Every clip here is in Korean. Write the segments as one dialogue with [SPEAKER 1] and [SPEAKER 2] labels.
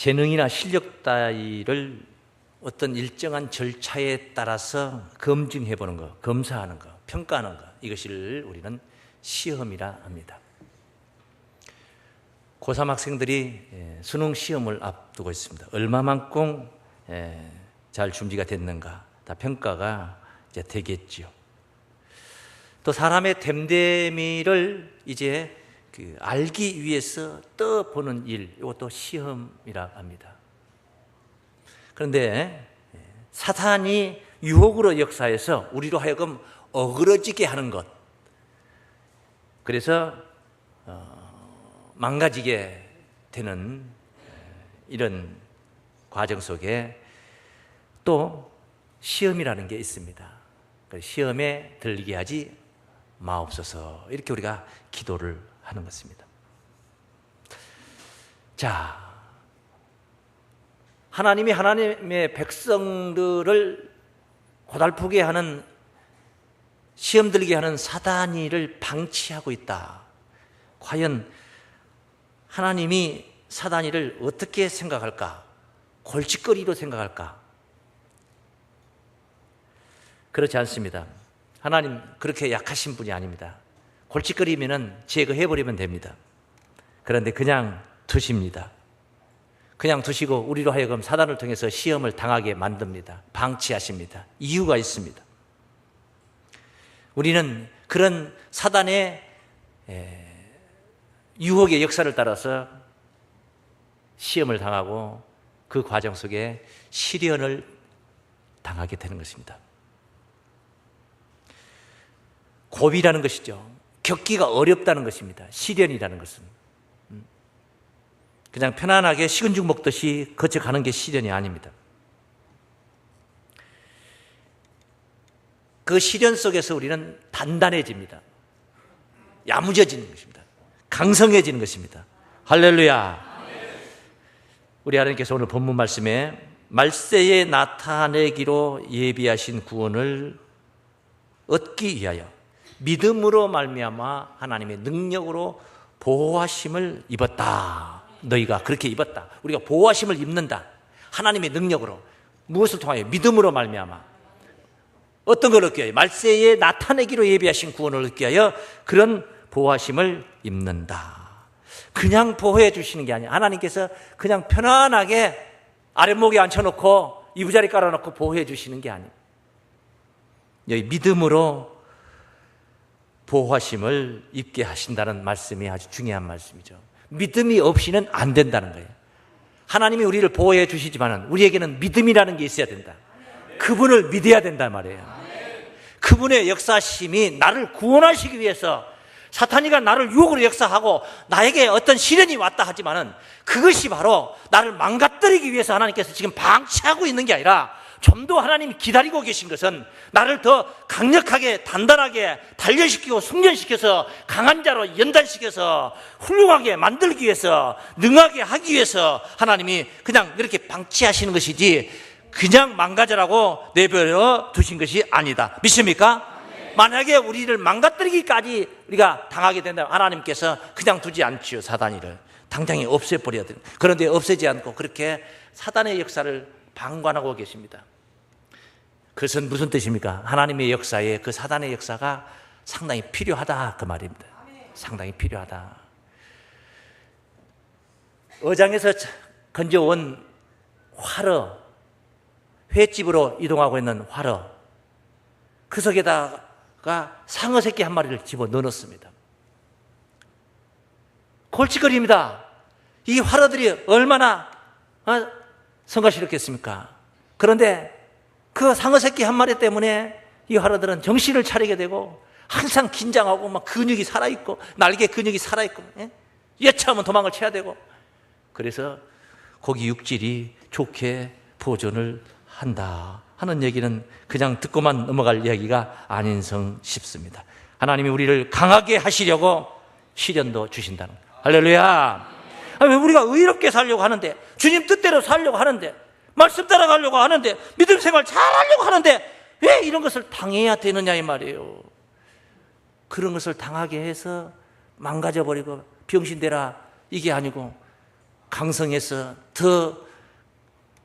[SPEAKER 1] 재능이나 실력 따위를 어떤 일정한 절차에 따라서 검증해 보는 것, 검사하는 것, 평가하는 것 이것을 우리는 시험이라 합니다. 고3 학생들이 예, 수능 시험을 앞두고 있습니다. 얼마만큼 예, 잘 준비가 됐는가 다 평가가 이제 되겠지요. 또 사람의 됨됨이를 이제 그 알기 위해서 떠보는 일, 이것도 시험이라 합니다. 그런데 예, 사탄이 유혹으로 역사해서 우리로 하여금 어그러지게 하는 것. 그래서 어, 망가지게 되는 예, 이런 과정 속에 또 시험이라는 게 있습니다. 그 시험에 들리게 하지 마옵소서. 이렇게 우리가 기도를 하는 것입니다. 자, 하나님이 하나님의 백성들을 고달프게 하는 시험 들게 하는 사단이를 방치하고 있다. 과연 하나님이 사단이를 어떻게 생각할까? 골칫거리로 생각할까? 그렇지 않습니다. 하나님 그렇게 약하신 분이 아닙니다. 골칫거리면은 제거해버리면 됩니다. 그런데 그냥 두십니다. 그냥 두시고 우리로 하여금 사단을 통해서 시험을 당하게 만듭니다. 방치하십니다. 이유가 있습니다. 우리는 그런 사단의 유혹의 역사를 따라서 시험을 당하고 그 과정 속에 시련을 당하게 되는 것입니다. 고비라는 것이죠. 겪기가 어렵다는 것입니다. 시련이라는 것은. 음. 그냥 편안하게 식은 죽 먹듯이 거쳐가는 게 시련이 아닙니다. 그 시련 속에서 우리는 단단해집니다. 야무져지는 것입니다. 강성해지는 것입니다. 할렐루야. 우리 하나님께서 오늘 본문 말씀에 말세에 나타내기로 예비하신 구원을 얻기 위하여 믿음으로 말미암아 하나님의 능력으로 보호하심을 입었다. 너희가 그렇게 입었다. 우리가 보호하심을 입는다. 하나님의 능력으로 무엇을 통하여 믿음으로 말미암아 어떤 걸 얻기 위하여 말세에 나타내기로 예비하신 구원을 얻기 위하여 그런 보호하심을 입는다. 그냥 보호해 주시는 게 아니야. 하나님께서 그냥 편안하게 아랫목에 앉혀놓고 이부자리 깔아놓고 보호해 주시는 게 아니에요. 여기 믿음으로 보호하심을 입게 하신다는 말씀이 아주 중요한 말씀이죠. 믿음이 없이는 안 된다는 거예요. 하나님이 우리를 보호해 주시지만 우리에게는 믿음이라는 게 있어야 된다. 그분을 믿어야 된단 말이에요. 그분의 역사심이 나를 구원하시기 위해서 사탄이가 나를 유혹으로 역사하고 나에게 어떤 시련이 왔다 하지만은 그것이 바로 나를 망가뜨리기 위해서 하나님께서 지금 방치하고 있는 게 아니라 좀 더 하나님이 기다리고 계신 것은 나를 더 강력하게 단단하게 단련시키고 숙련시켜서 강한 자로 연단시켜서 훌륭하게 만들기 위해서 능하게 하기 위해서 하나님이 그냥 이렇게 방치하시는 것이지 그냥 망가져라고 내버려 두신 것이 아니다. 믿습니까? 만약에 우리를 망가뜨리기까지 우리가 당하게 된다면 하나님께서 그냥 두지 않지요, 사단이를. 당장에 없애버려야 돼요. 그런데 없애지 않고 그렇게 사단의 역사를 방관하고 계십니다. 그것은 무슨 뜻입니까? 하나님의 역사에 그 사단의 역사가 상당히 필요하다 그 말입니다. 상당히 필요하다. 어장에서 건져온 화러, 횟집으로 이동하고 있는 화러, 그 속에다가 상어 새끼 한 마리를 집어 넣었습니다. 골칫거리입니다. 이 화러들이 얼마나 어, 성가시렸겠습니까? 그런데 그 상어 새끼 한 마리 때문에 이 화러들은 정신을 차리게 되고 항상 긴장하고 막 근육이 살아있고 날개 근육이 살아있고 예? 예차하면 도망을 쳐야 되고 그래서 고기 육질이 좋게 보존을 한다 하는 얘기는 그냥 듣고만 넘어갈 이야기가 아닌성 싶습니다. 하나님이 우리를 강하게 하시려고 시련도 주신다는 거예요. 할렐루야. 왜 우리가 의롭게 살려고 하는데 주님 뜻대로 살려고 하는데 말씀 따라가려고 하는데 믿음 생활 잘하려고 하는데 왜 이런 것을 당해야 되느냐 이 말이에요. 그런 것을 당하게 해서 망가져 버리고 병신되라 이게 아니고 강성해서 더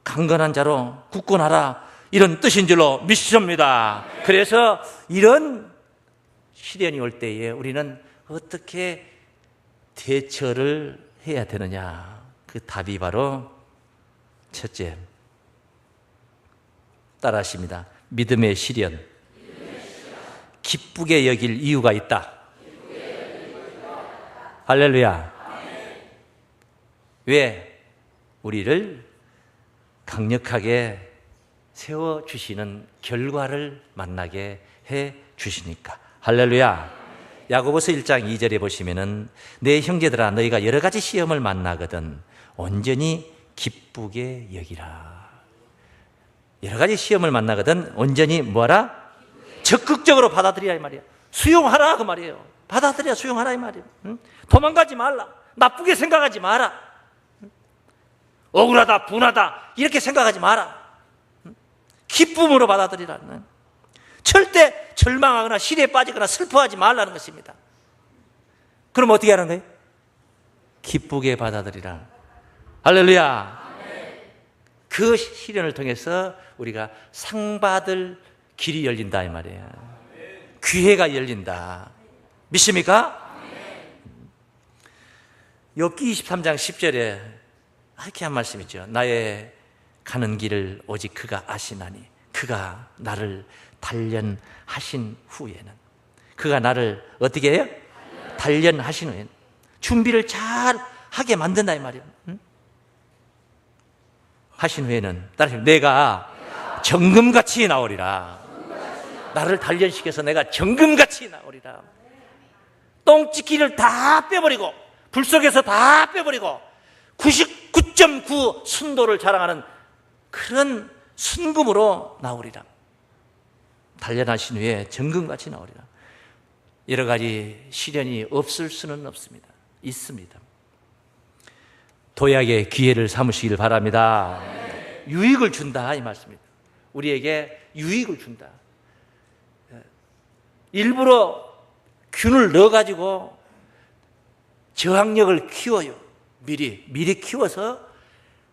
[SPEAKER 1] 강건한 자로 굳건하라 이런 뜻인 줄로 믿습니다. 그래서 이런 시련이 올 때에 우리는 어떻게 대처를 해야 되느냐? 그 답이 바로 첫째 따라 하십니다. 믿음의 시련. 기쁘게 여길 이유가 있다. 할렐루야. 왜? 우리를 강력하게 세워주시는 결과를 만나게 해 주시니까. 할렐루야. 야고보서 1장 2절에 보시면은 내 형제들아 너희가 여러 가지 시험을 만나거든 온전히 기쁘게 여기라. 여러 가지 시험을 만나거든 온전히 뭐라? 적극적으로 받아들이라 이 말이야. 수용하라 그 말이에요. 받아들여 수용하라 이 말이에요. 응? 도망가지 말라. 나쁘게 생각하지 마라. 응? 억울하다, 분하다 이렇게 생각하지 마라. 응? 기쁨으로 받아들이라. 는 절대 절망하거나 시리에 빠지거나 슬퍼하지 말라는 것입니다. 그럼 어떻게 하는 거예요? 기쁘게 받아들이라. 할렐루야. 그 시련을 통해서 우리가 상 받을 길이 열린다 이 말이에요. 기회가 열린다. 믿습니까? 욥기 23장 10절에 이렇게 한 말씀 있죠. 나의 가는 길을 오직 그가 아시나니 그가 나를 단련하신 후에는 그가 나를 어떻게 해요? 단련하신 후에는 준비를 잘 하게 만든다 이 말이에요. 응? 하신 후에는 따라서 내가 정금같이 나오리라. 나를 단련시켜서 내가 정금같이 나오리라. 똥찌기를 다 빼버리고 불 속에서 다 빼버리고 99.9 순도를 자랑하는 그런 순금으로 나오리라. 단련하신 후에 정금같이 나오리라. 여러 가지 시련이 없을 수는 없습니다. 있습니다. 도약의 기회를 삼으시길 바랍니다. 유익을 준다 이 말씀입니다. 우리에게 유익을 준다. 일부러 균을 넣어 가지고 저항력을 키워요. 미리 미리 키워서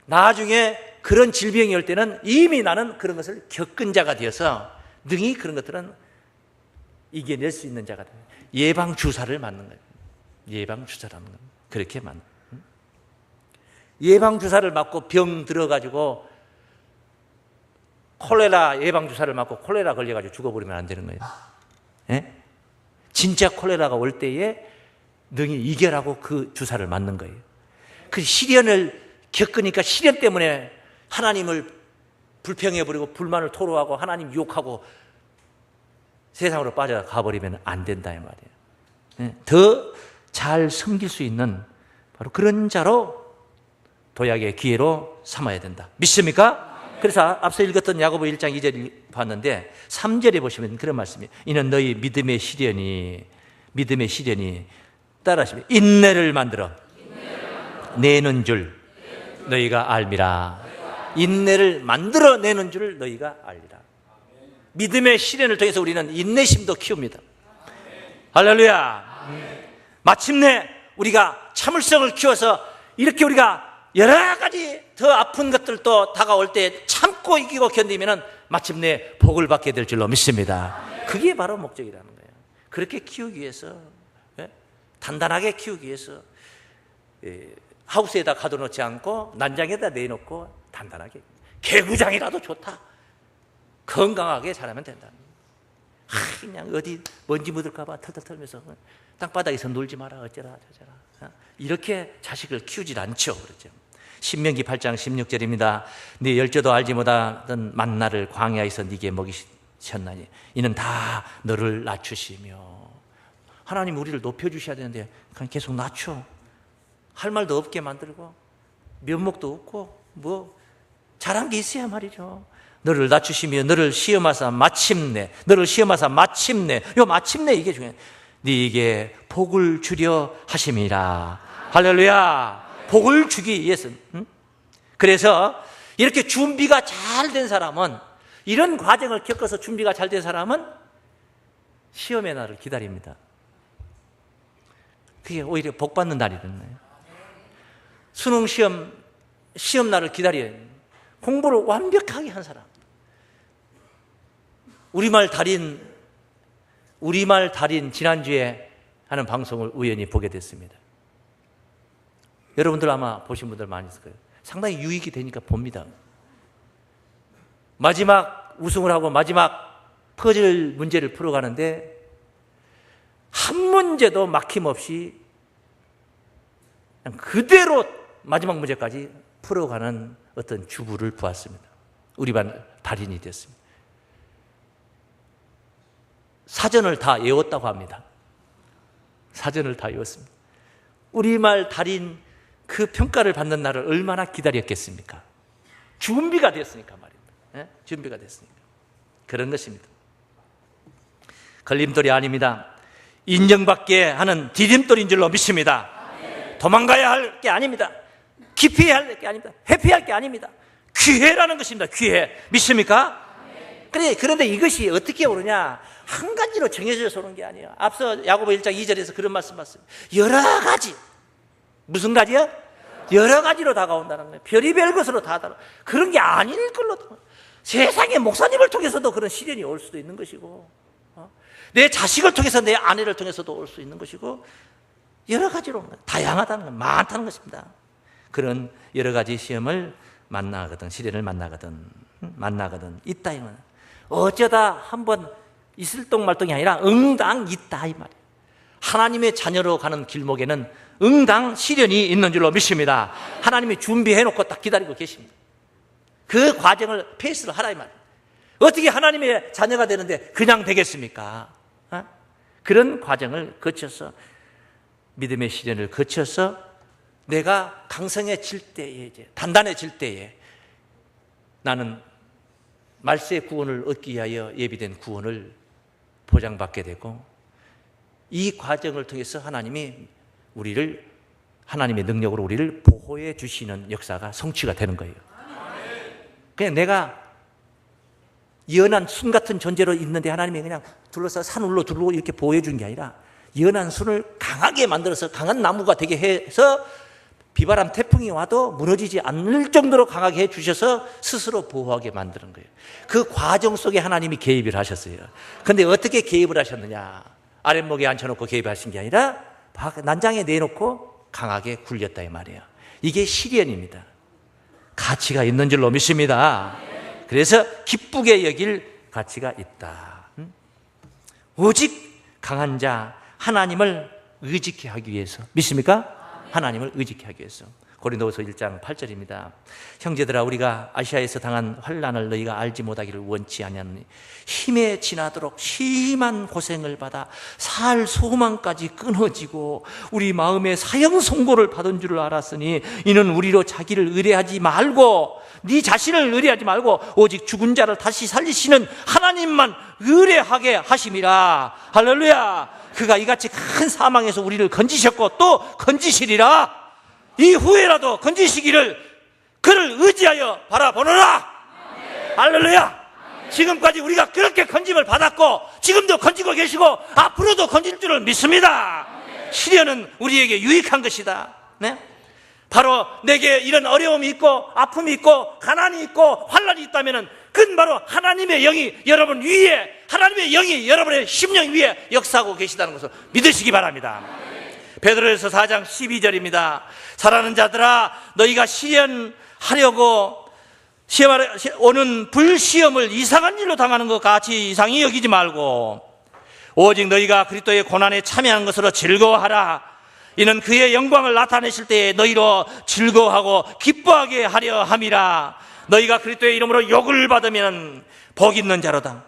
[SPEAKER 1] 나중에 그런 질병이 올 때는 이미 나는 그런 것을 겪은 자가 되어서 능히 그런 것들은 이겨낼 수 있는 자가 돼요. 예방 주사를 맞는 거예요. 예방 주사라는 건 그렇게 맞는. 예방 주사를 맞고 병 들어가지고 콜레라 예방 주사를 맞고 콜레라 걸려가지고 죽어버리면 안 되는 거예요. 예? 진짜 콜레라가 올 때에 능히 이겨라고 그 주사를 맞는 거예요. 그 시련을 겪으니까 시련 때문에 하나님을 불평해버리고 불만을 토로하고 하나님 욕하고 세상으로 빠져가 버리면 안 된다 이 말이에요. 더 잘 섬길 수 있는 바로 그런 자로 도약의 기회로 삼아야 된다. 믿습니까? 그래서 앞서 읽었던 야고보 1장 2절 봤는데 3절에 보시면 그런 말씀이 이는 너희 믿음의 시련이 믿음의 시련이 따라하시면 인내를 만들어 내는 줄 너희가 알미라. 인내를 만들어 내는 줄 너희가 알리라. 믿음의 시련을 통해서 우리는 인내심도 키웁니다. 할렐루야. 마침내 우리가 참을성을 키워서 이렇게 우리가 여러 가지 더 아픈 것들도 다가올 때 참고 이기고 견디면 마침내 복을 받게 될 줄로 믿습니다. 그게 바로 목적이라는 거예요. 그렇게 키우기 위해서 예? 단단하게 키우기 위해서 예, 하우스에다 가둬놓지 않고 난장에다 내놓고 단단하게 개구장이라도 좋다. 건강하게 자라면 된다. 아, 그냥 어디 먼지 묻을까봐 털털 털면서 땅바닥에서 놀지 마라 어쩌라 저쩌라 어? 이렇게 자식을 키우질 않죠. 그렇죠? 신명기 8장 16절입니다. 네 열조도 알지 못하던 만나를 광야에서 네게 먹이셨나니 이는 다 너를 낮추시며. 하나님 우리를 높여 주셔야 되는데 그냥 계속 낮춰. 할 말도 없게 만들고 면목도 없고 뭐 잘한 게 있어야 말이죠. 너를 낮추시며 너를 시험하사 마침내 너를 시험하사 마침내. 요 마침내 이게 중요해 네게 복을 주려 하심이라 할렐루야 복을 주기 위해서 응? 그래서 이렇게 준비가 잘 된 사람은 이런 과정을 겪어서 준비가 잘 된 사람은 시험의 날을 기다립니다 그게 오히려 복 받는 날이 됐네요 수능 시험 시험 날을 기다려요. 공부를 완벽하게 한 사람. 우리말 달인 우리말 달인 지난주에 하는 방송을 우연히 보게 됐습니다. 여러분들 아마 보신 분들 많이 있을 거예요. 상당히 유익이 되니까 봅니다. 마지막 우승을 하고 마지막 퍼즐 문제를 풀어가는데 한 문제도 막힘없이 그대로 마지막 문제까지 풀어가는 어떤 주부를 보았습니다. 우리 반 달인이 됐습니다. 사전을 다 외웠다고 합니다. 사전을 다 외웠습니다. 우리말 달인 그 평가를 받는 날을 얼마나 기다렸겠습니까? 준비가 됐으니까 말입니다. 예? 준비가 됐으니까. 그런 것입니다. 걸림돌이 아닙니다. 인정받게 하는 디딤돌인 줄로 믿습니다. 도망가야 할 게 아닙니다. 기피해야 할 게 아닙니다. 회피할 게 아닙니다. 귀해라는 것입니다. 귀해. 믿습니까? 그래, 그런데 이것이 어떻게 오느냐? 한 가지로 정해져서 오는 게 아니에요. 앞서 야고보 1장 2절에서 그런 말씀 봤습니다. 여러 가지. 무슨 가지요? 여러 가지로 다가온다는 거예요. 별의별 것으로 다 다가. 그런 게 아닐 걸로. 세상에 목사님을 통해서도 그런 시련이 올 수도 있는 것이고, 어? 내 자식을 통해서 내 아내를 통해서도 올 수 있는 것이고, 여러 가지로 거예요. 다양하다는 건 많다는 것입니다. 그런 여러 가지 시험을 만나거든, 시련을 만나거든, 음, 만나거든, 있다, 이거는. 어쩌다 한번 있을 똥 말똥이 아니라 응당 있다, 이 말이에요. 하나님의 자녀로 가는 길목에는 응당 시련이 있는 줄로 믿습니다. 하나님이 준비해 놓고 딱 기다리고 계십니다. 그 과정을 페이스를 하라, 이 말이에요. 어떻게 하나님의 자녀가 되는데 그냥 되겠습니까? 어? 그런 과정을 거쳐서 믿음의 시련을 거쳐서 내가 강성해질 때에 이제 단단해질 때에 나는 말세의 구원을 얻기 위하여 예비된 구원을 보장받게 되고 이 과정을 통해서 하나님이 우리를 하나님의 능력으로 우리를 보호해 주시는 역사가 성취가 되는 거예요. 그냥 내가 연한 순 같은 존재로 있는데 하나님이 그냥 둘러서 산울로 둘러 이렇게 보호해 주는 게 아니라 연한 순을 강하게 만들어서 강한 나무가 되게 해서 비바람 태풍이 와도 무너지지 않을 정도로 강하게 해 주셔서 스스로 보호하게 만드는 거예요. 그 과정 속에 하나님이 개입을 하셨어요. 근데 어떻게 개입을 하셨느냐? 아랫목에 앉혀놓고 개입하신 게 아니라 난장에 내놓고 강하게 굴렸다 이 말이에요. 이게 시련입니다. 가치가 있는 줄로 믿습니다. 그래서 기쁘게 여길 가치가 있다. 음? 오직 강한 자 하나님을 의지케 하기 위해서 믿습니까? 하나님을 의지케 하기 위해서. 고린도후서 1장 8절입니다. 형제들아 우리가 아시아에서 당한 환난을 너희가 알지 못하기를 원치 아니하니 힘에 지나도록 심한 고생을 받아 살 소망까지 끊어지고 우리 마음에 사형 선고를 받은 줄을 알았으니 이는 우리로 자기를 의뢰하지 말고 네 자신을 의뢰하지 말고 오직 죽은 자를 다시 살리시는 하나님만 의뢰하게 하심이라 할렐루야 그가 이같이 큰 사망에서 우리를 건지셨고 또 건지시리라. 이후에라도 건지시기를 그를 의지하여 바라보노라. 할렐루야. 지금까지 우리가 그렇게 건짐을 받았고 지금도 건지고 계시고 앞으로도 건질 줄을 믿습니다. 시련은 우리에게 유익한 것이다. 네? 바로 내게 이런 어려움이 있고 아픔이 있고 가난이 있고 환란이 있다면 그건 바로 하나님의 영이 여러분 위에 하나님의 영이 여러분의 심령 위에 역사하고 계시다는 것을 믿으시기 바랍니다. 베드로에서 4장 12절입니다. 사랑하는 자들아 너희가 시련하려고 시험하려 오는 불시험을 이상한 일로 당하는 것 같이 이상히 여기지 말고 오직 너희가 그리스도의 고난에 참여하는 것으로 즐거워하라. 이는 그의 영광을 나타내실 때에 너희로 즐거워하고 기뻐하게 하려 함이라 너희가 그리스도의 이름으로 욕을 받으면 복 있는 자로다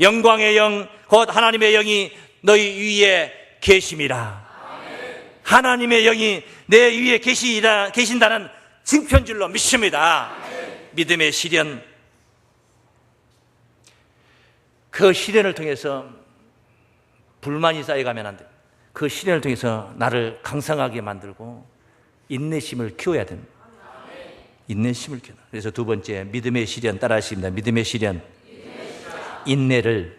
[SPEAKER 1] 영광의 영 곧 하나님의 영이 너희 위에 계심이라 하나님의 영이 내 위에 계시다, 계신다는 증편줄로 믿습니다 믿음의 시련 그 시련을 통해서 불만이 쌓여가면 안 돼. 그 시련을 통해서 나를 강성하게 만들고 인내심을 키워야 됩니다. 인내심을 키워. 그래서 두 번째 믿음의 시련 따라하십니다. 믿음의 시련, 인내를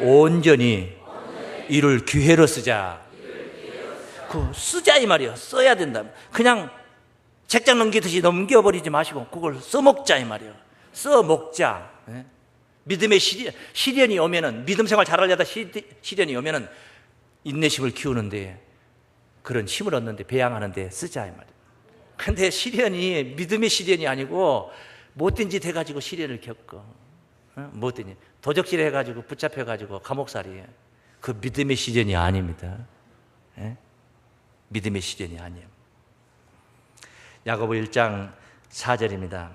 [SPEAKER 1] 온전히 이를 기회로 쓰자. 그 쓰자 이 말이요. 써야 된다. 그냥 책장 넘기듯이 넘겨버리지 마시고 그걸 써먹자 이 말이에요. 써먹자. 예? 믿음의 시련, 시련이 오면은 믿음 생활 잘하려다 시, 시련이 오면은 인내심을 키우는데 그런 힘을 얻는데 배양하는데 쓰자 이 말이에요. 근데 시련이 믿음의 시련이 아니고 못된 짓 해가지고 시련을 겪어. 어? 못된 짓. 도적질 해가지고 붙잡혀가지고 감옥살이. 그 믿음의 시련이 아닙니다. 예? 믿음의 시련이 아니에요. 야고보 1장 4절입니다.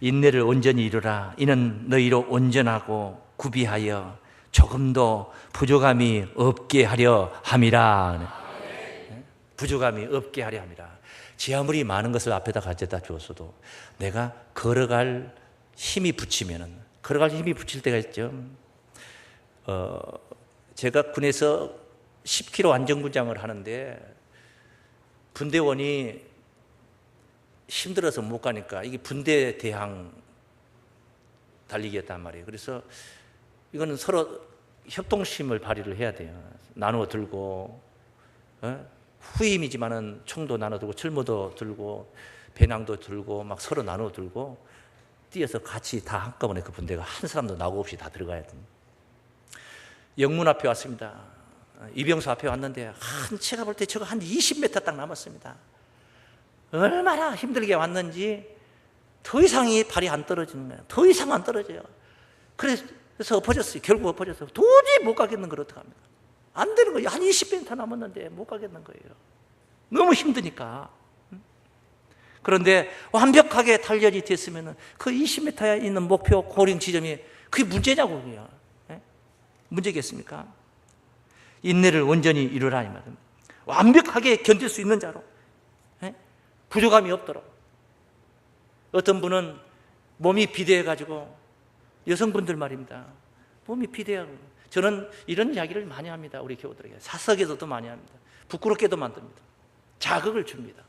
[SPEAKER 1] 인내를 온전히 이루라. 이는 너희로 온전하고 구비하여 조금도 부족함이 없게 하려 함이라. 예? 부족함이 없게 하려 함이라. 제 아무리 많은 것을 앞에다 가져다 주었어도 내가 걸어갈 힘이 붙이면은 걸어갈 힘이 붙일 때가 있죠. 어, 제가 군에서 10km 안전군장을 하는데 분대원이 힘들어서 못 가니까 이게 분대 대항 달리기였단 말이에요. 그래서 이거는 서로 협동심을 발휘를 해야 돼요. 나누어 들고 어? 후임이지만은 총도 나눠 들고 철모도 들고 배낭도 들고 막 서로 나눠 들고 뛰어서 같이 다 한꺼번에 그 분대가 한 사람도 나고 없이 다 들어가야 돼. 영문 앞에 왔습니다. 이병수 앞에 왔는데 한 제가 볼 때 저거 한 20m 딱 남았습니다. 얼마나 힘들게 왔는지 더 이상이 발이 안 떨어지는 거예요. 더 이상 안 떨어져요. 그래서 엎어졌어요. 결국 엎어졌어요. 도저히 못 가겠는 걸 어떡합니까? 안 되는 거예요. 한 20m 남았는데 못 가겠는 거예요. 너무 힘드니까. 그런데 완벽하게 단련이 됐으면 그 20m에 있는 목표 고령 지점이 그게 문제냐고 그요 문제겠습니까? 인내를 온전히 이루라 이 말입니다. 완벽하게 견딜 수 있는 자로 예? 부족함이 없도록 어떤 분은 몸이 비대해 가지고 여성분들 말입니다. 몸이 비대하고 저는 이런 이야기를 많이 합니다. 우리 교우들에게 사석에서도 많이 합니다. 부끄럽게도 만듭니다. 자극을 줍니다.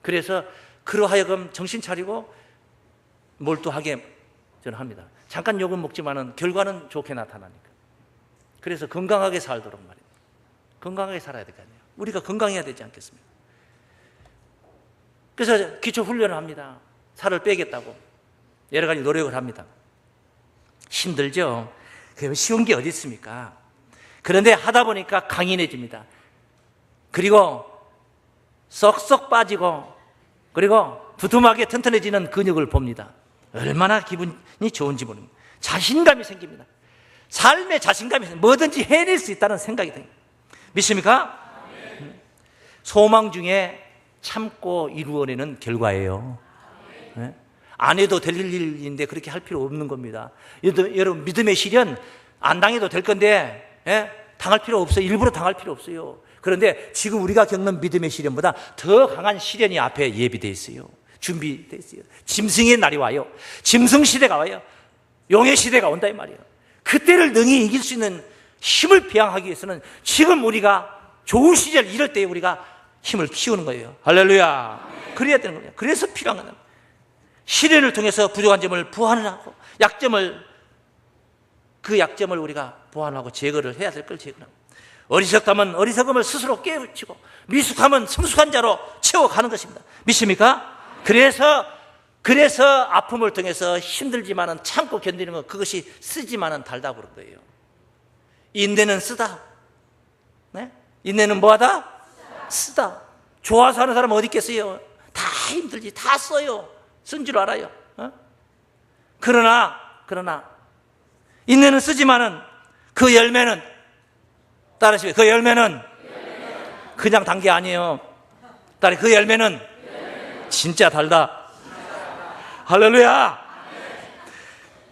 [SPEAKER 1] 그래서 그러하여금 정신 차리고 몰두하게 저는 합니다. 잠깐 욕은 먹지만은 결과는 좋게 나타나니까. 그래서 건강하게 살도록 말입니다. 건강하게 살아야 될 거 아니에요. 우리가 건강해야 되지 않겠습니까? 그래서 기초 훈련을 합니다. 살을 빼겠다고 여러 가지 노력을 합니다. 힘들죠. 그 쉬운 게 어디 있습니까? 그런데 하다 보니까 강인해집니다. 그리고 쏙쏙 빠지고 그리고 두툼하게 튼튼해지는 근육을 봅니다. 얼마나 기분이 좋은지 모릅니다. 자신감이 생깁니다. 삶의 자신감이. 뭐든지 해낼 수 있다는 생각이 듭니다. 믿습니까? 소망 중에 참고 이루어내는 결과예요. 네? 안 해도 될 일인데 그렇게 할 필요 없는 겁니다. 여러분 믿음의 시련 안 당해도 될 건데 예? 당할 필요 없어요. 일부러 당할 필요 없어요. 그런데 지금 우리가 겪는 믿음의 시련보다 더 강한 시련이 앞에 예비되어 있어요. 준비되어 있어요. 짐승의 날이 와요. 짐승 시대가 와요. 용의 시대가 온다 이 말이에요. 그때를 능히 이길 수 있는 힘을 배양하기 위해서는 지금 우리가 좋은 시절 이럴 때 우리가 힘을 키우는 거예요. 할렐루야. 그래야 되는 거예요. 그래서 필요한 겁니다. 시련을 통해서 부족한 점을 보완을 하고 약점을 그 약점을 우리가 보완하고 제거를 해야 될 걸 제거하고 어리석다면 어리석음을 스스로 깨우치고 미숙하면 성숙한 자로 채워가는 것입니다. 믿습니까? 그래서 그래서 아픔을 통해서 힘들지만은 참고 견디는 것 그것이 쓰지만은 달다 그런 거예요. 인내는 쓰다. 네? 인내는 뭐하다? 쓰다. 좋아서 하는 사람 어디 있겠어요? 다 힘들지, 다 써요. 쓴 줄 알아요. 어? 그러나 그러나 인내는 쓰지만은 그 열매는 따라하시고 그 열매는 그냥 단 게 아니에요. 따라 그 열매는 진짜 달다. 할렐루야.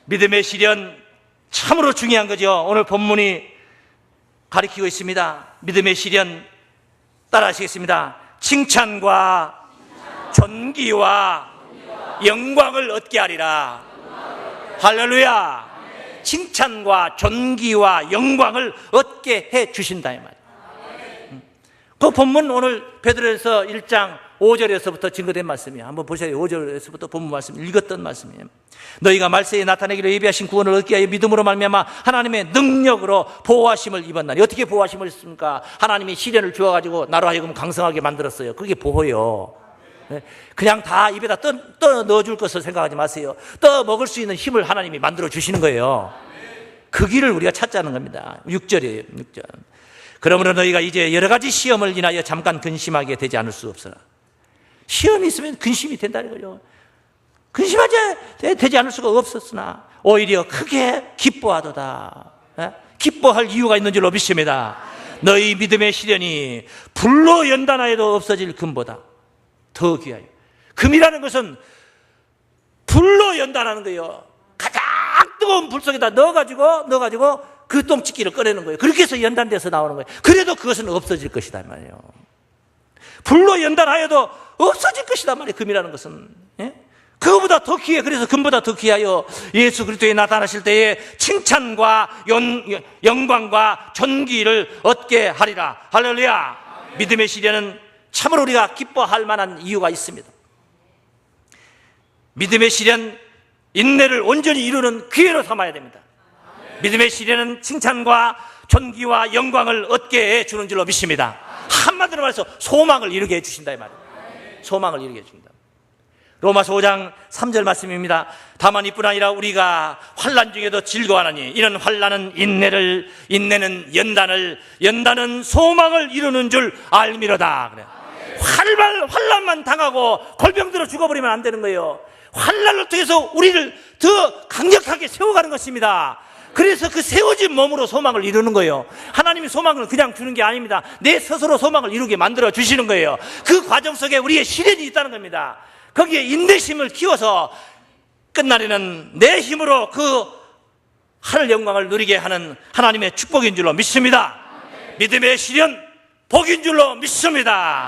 [SPEAKER 1] 믿음의 시련 참으로 중요한 거죠. 오늘 본문이 가리키고 있습니다. 믿음의 시련 따라 하시겠습니다. 칭찬과 존귀와 영광을 얻게 하리라. 할렐루야. 칭찬과 존귀와 영광을 얻게 해 주신다 이 말이에요. 그 본문 오늘 베드로에서 1장 5절에서부터 증거된 말씀이에요. 한번 보세요. 5절에서부터 본문 말씀 읽었던 말씀이에요. 너희가 말세에 나타내기로 예비하신 구원을 얻게 하여 믿음으로 말미암아 하나님의 능력으로 보호하심을 입었나니 어떻게 보호하심을 입습니까? 하나님이 시련을 주어 가지고 나로 하여금 강성하게 만들었어요. 그게 보호요. 예? 그냥 다 입에다 떠, 떠 넣어줄 것을 생각하지 마세요. 떠 먹을 수 있는 힘을 하나님이 만들어 주시는 거예요. 그 길을 우리가 찾자는 겁니다. 6절이에요. 6절. 그러므로 너희가 이제 여러 가지 시험을 인하여 잠깐 근심하게 되지 않을 수 없으나 시험이 있으면 근심이 된다는 거죠. 근심하지 되- 되지 않을 수가 없었으나 오히려 크게 기뻐하도다. 예? 기뻐할 이유가 있는 줄로 믿습니다. 너희 믿음의 시련이 불로 연단하여도 없어질 금보다 더 귀하여. 금이라는 것은 불로 연단하는 거예요. 가장 뜨거운 불 속에다 넣어가지고 넣어가지고 그 똥찍기를 꺼내는 거예요. 그렇게 해서 연단돼서 나오는 거예요. 그래도 그것은 없어질 것이다 말이에요. 불로 연단하여도 없어질 것이다 말이에요. 금이라는 것은. 예? 그거보다 더 귀해. 그래서 금보다 더 귀하여 예수 그리스도에 나타나실 때에 칭찬과 연- 영광과 존귀를 얻게 하리라. 할렐루야. 믿음의 시련은 참으로 우리가 기뻐할 만한 이유가 있습니다. 믿음의 시련, 인내를 온전히 이루는 기회로 삼아야 됩니다. 믿음의 시련은 칭찬과 존귀와 영광을 얻게 해 주는 줄로 믿습니다. 한마디로 말해서 소망을 이루게 해 주신다 이 말이에요. 소망을 이루게 해 준다. 로마서 5장 3절 말씀입니다. 다만 이뿐 아니라 우리가 환란 중에도 즐거워하느니 이런 환란은 인내를 인내는 연단을 연단은 소망을 이루는 줄 알미로다. 그래. 활발 환란만 당하고 골병들어 죽어버리면 안 되는 거예요. 환란을 통해서 우리를 더 강력하게 세워가는 것입니다. 그래서 그 세워진 몸으로 소망을 이루는 거예요. 하나님이 소망을 그냥 주는 게 아닙니다. 내 스스로 소망을 이루게 만들어 주시는 거예요. 그 과정 속에 우리의 시련이 있다는 겁니다. 거기에 인내심을 키워서 끝날에는 내 힘으로 그 하늘 영광을 누리게 하는 하나님의 축복인 줄로 믿습니다. 믿음의 시련 복인 줄로 믿습니다.